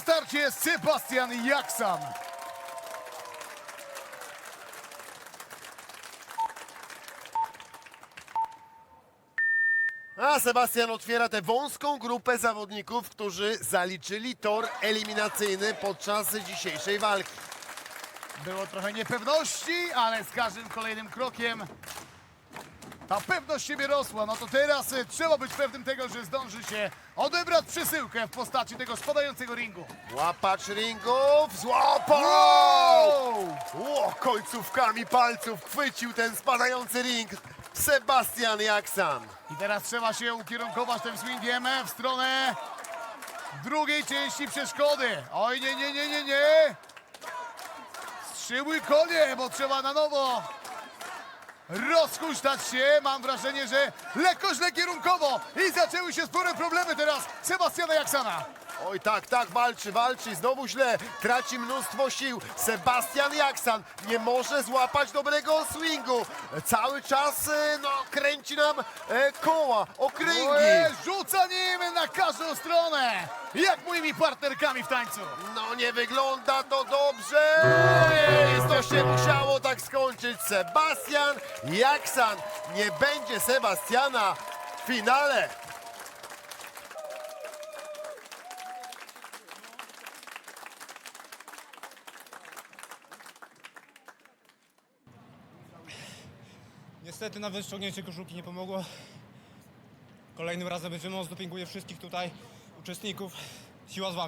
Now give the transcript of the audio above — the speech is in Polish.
starcie Sebastian Jaksan. A Sebastian otwiera tę wąską grupę zawodników, którzy zaliczyli tor eliminacyjny podczas dzisiejszej walki. Było trochę niepewności, ale z każdym kolejnym krokiem ta pewność siebie rosła. No to teraz e, trzeba być pewnym tego, że zdąży się odebrać przesyłkę w postaci tego spadającego ringu. Łapacz ringów, złapał! Wow! O, końcówkami palców chwycił ten spadający ring Sebastian Jaksan. I teraz trzeba się ukierunkować tym swingiem w stronę drugiej części przeszkody. Oj, nie, nie, nie, nie, nie. Strzyły konie, bo trzeba na nowo rozhuśtać się. Mam wrażenie, że lekko źle kierunkowo i zaczęły się spore problemy teraz Sebastiana Jaksana. Oj tak, tak, walczy, walczy, znowu źle, traci mnóstwo sił. Sebastian Jaksan nie może złapać dobrego swingu. Cały czas, e, no, kręci nam e, koła, okręgi. Ojej, rzuca nim na każdą stronę, jak moimi partnerkami w tańcu. No nie wygląda to dobrze. Ej, To się musiało tak skończyć. Sebastian Jaksan. Nie będzie Sebastiana w finale. Niestety nawet ściągnięcie koszulki nie pomogło. Kolejnym razem będzie mocno pinguję wszystkich tutaj uczestników. Siła z wami.